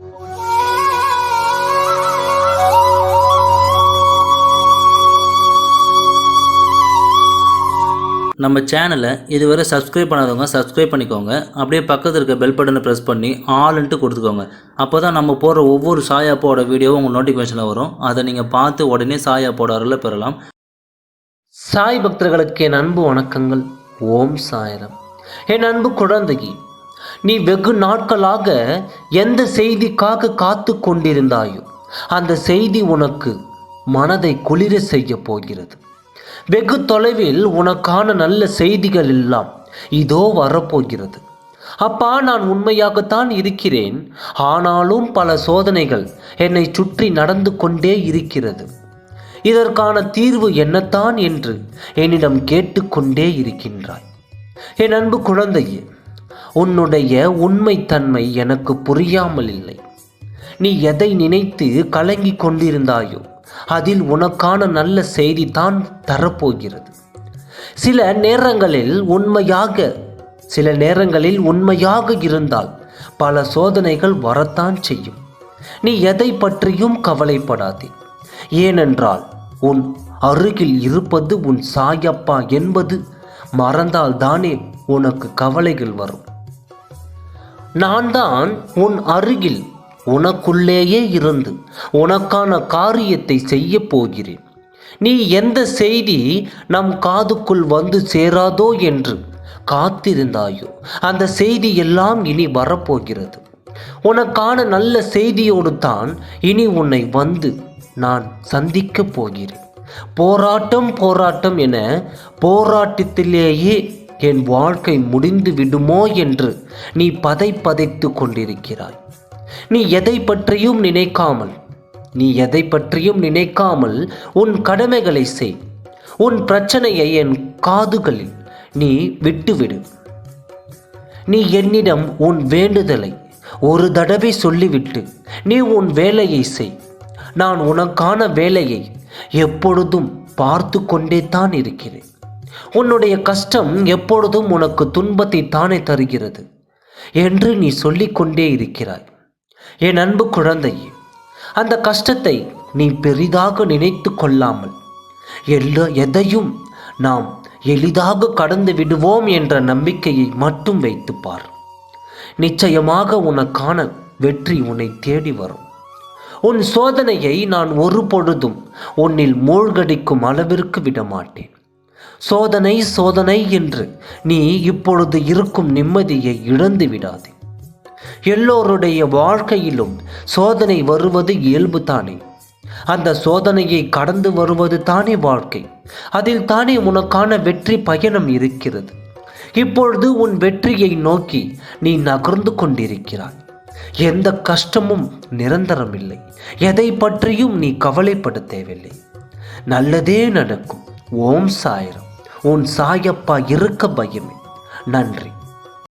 நம்ம சேனலை இதுவரை சப்ஸ்கிரைப் பண்ணாதவங்க சப்ஸ்கிரைப் பண்ணிக்கோங்க. அப்படியே பக்கத்தில் இருக்க பெல் பட்டனை ப்ரெஸ் பண்ணி ஆளுன்ட்டு கொடுத்துக்கோங்க. அப்போ தான் நம்ம போடுற ஒவ்வொரு சாயாப்போட வீடியோவும் உங்கள் நோட்டிஃபிகேஷனில் வரும். அதை நீங்கள் பார்த்து உடனே சாயாப்போட அருளை பெறலாம். சாய் பக்தர்களுக்கு என் அன்பு வணக்கங்கள். ஓம் சாயரம். என் அன்பு குழந்தைக்கு நீ வெகு நாட்களாக எந்த செய்திக்காக காத்து கொண்டிருந்தாயோ அந்த செய்தி உனக்கு மனதை குளிர செய்ய போகிறது. வெகு தொலைவில் உனக்கான நல்ல செய்திகள் எல்லாம் இதோ வரப்போகிறது. அப்பா நான் உண்மையாகத்தான் இருக்கிறேன். ஆனாலும் பல சோதனைகள் என்னை சுற்றி நடந்து கொண்டே இருக்கிறது. இதற்கான தீர்வு என்னத்தான் என்று என்னிடம் கேட்டுக்கொண்டே இருக்கின்றாய். என் அன்பு குழந்தையே உன்னுடைய உண்மைத்தன்மை எனக்கு புரியாமல் இல்லை. நீ எதை நினைத்து கலங்கி கொண்டிருந்தாயோ அதில் உனக்கான நல்ல செய்தி தான் தரப்போகிறது. சில நேரங்களில் உண்மையாக சில நேரங்களில் உண்மையாக இருந்தால் பல சோதனைகள் வரத்தான் செய்யும். நீ எதை பற்றியும் கவலைப்படாதே. ஏனென்றால் உன் அருகில் இருப்பது உன் சாயப்பா என்பது மறந்தால் தானே உனக்கு கவலைகள் வரும். நான் தான் உன் அருகில் உனக்குள்ளேயே இருந்து உனக்கான காரியத்தை செய்ய போகிறேன். நீ எந்த செய்தி நம் காதுக்குள் வந்து சேராதோ என்று காத்திருந்தாயோ அந்த செய்தி எல்லாம் இனி வரப்போகிறது. உனக்கான நல்ல செய்தியோடு தான் இனி உன்னை வந்து நான் சந்திக்கப் போகிறேன். போராட்டம் போராட்டம் என போராட்டத்திலேயே என் வாழ்க்கை முடிந்து விடுமோ என்று நீ பதை பதைத்து கொண்டிருக்கிறாய். நீ எதை பற்றியும் நினைக்காமல் நீ எதை பற்றியும் நினைக்காமல் உன் கடமைகளை செய். உன் பிரச்சனையை என் காதுகளில் நீ விட்டுவிடு. நீ என்னிடம் உன் வேண்டுதலை ஒரு தடவை சொல்லிவிட்டு நீ உன் வேலையை செய். நான் உனக்கான வேலையை எப்பொழுதும் பார்த்து கொண்டே தான் இருக்கிறேன். உன்னுடைய கஷ்டம் எப்பொழுதும் உனக்கு துன்பத்தை தானே தருகிறது என்று நீ சொல்லிக்கொண்டே இருக்கிறாய். என் அன்பு குழந்தையே அந்த கஷ்டத்தை நீ பெரிதாக நினைத்து கொள்ளாமல் எல்லா எதையும் நாம் எளிதாக கடந்து விடுவோம் என்ற நம்பிக்கையை மட்டும் வைத்து பார். நிச்சயமாக உனக்கான வெற்றி உன்னை தேடி வரும். உன் சோதனையை நான் ஒரு பொழுதும் உன்னில் மூழ்கடிக்கும் அளவிற்கு விடமாட்டேன். சோதனை சோதனை என்று நீ இப்பொழுது இருக்கும் நிம்மதியை இழந்து விடாதே. எல்லோருடைய வாழ்க்கையிலும் சோதனை வருவது இயல்பு தானே. அந்த சோதனையை கடந்து வருவது தானே வாழ்க்கை. அதில் தானே உனக்கான வெற்றி பயணம் இருக்கிறது. இப்பொழுது உன் வெற்றியை நோக்கி நீ நகர்ந்து கொண்டிருக்கிறாய். எந்த கஷ்டமும் நிரந்தரமில்லை. எதை பற்றியும் நீ கவலைப்பட தேவையில்லை. நல்லதே நடக்கும். ஓம் சாயிரம். உன் சாயப்பா இருக்க பயமே. நன்றி.